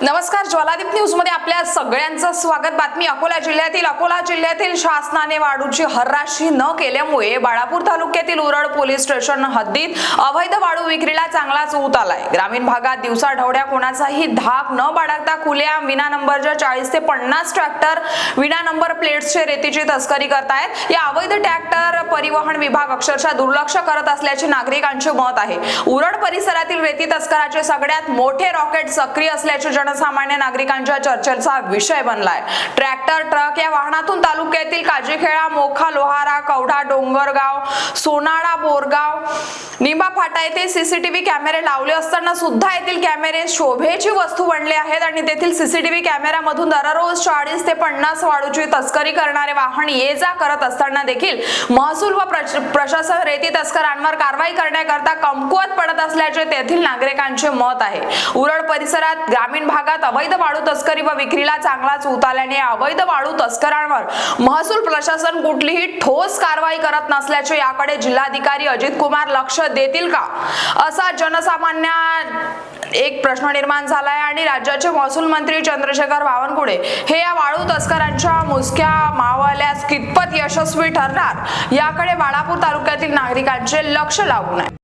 नमस्कार ज्वालादीप न्यूजमध्ये आपल्या सगळ्यांचं स्वागत. बातमी अकोला जिल्ह्यातील. अकोला जिल्ह्यातील शासनाने वाळूची हर्राशी न केल्यामुळे बाळापूर तालुक्यातील उरड पोलीस स्टेशन हद्दीत अवैध वाळू विक्रीला चांगलाच ऊत आलाय. ग्रामीण भागात दिवसा ढवड्या कोणाचाही धाक न बाळगता खुल्या विना नंबरच्या चाळीस ते पन्नास ट्रॅक्टर विना नंबर प्लेट्सचे रेतीची तस्करी करतायत. या अवैध ट्रॅक्टर परिवहन विभाग अक्षरशः दुर्लक्ष करत असल्याचे नागरिकांचे मत आहे. उरड परिसरातील रेती तस्कराचे सगळ्यात मोठे रॉकेट सक्रिय असल्याचे जनसामान्य नागरिकांच्या चर्चेचा विषय बनलाय. ट्रॅक्टर ट्रक या वाहनातून तालुक्यातील काजीखेळा मोखा लोहारा कवढा डोंगरगाव सोनाळा बोरगाव निंबा फाटा येथे सीसीटीव्ही कॅमेरे लावले असताना सुद्धा येथील कॅमेरे शोभेची वस्तू बनले आहेत आणि तेथील सीसीटीव्ही कॅमेऱ्यामधून दररोज चाळीस ते पन्नास वाळूची तस्करी करणारे वाहन ये जा करत असताना देखील महसूल व प्रशासन रेती तस्करांवर कारवाई करण्याकरता कमकुवत पडत असल्याचे तेथील नागरिकांचे मत आहे. उरड परिसरात ग्रामीण भागात अवैध वाळू तस्करी व विक्रीला चांगलाच उत आल्याने अवैध वाळू तस्करांवर महसूल प्रशासन कुठलीही ठोस कारवाई करत नसल्याचे याकडे जिल्हाधिकारी अजित कुमार लक्ष देतील का? असा जनसामान्य एक प्रश्न निर्माण झालाय आणि राज्याचे महसूल मंत्री चंद्रशेखर बावनकुळे हे या वाळू तस्करांच्या मुसक्या मावल्यास कितपत यशस्वी ठरणार? याकडे बाळापूर तालुक्यातील नागरिकांचे लक्ष लागून आहे.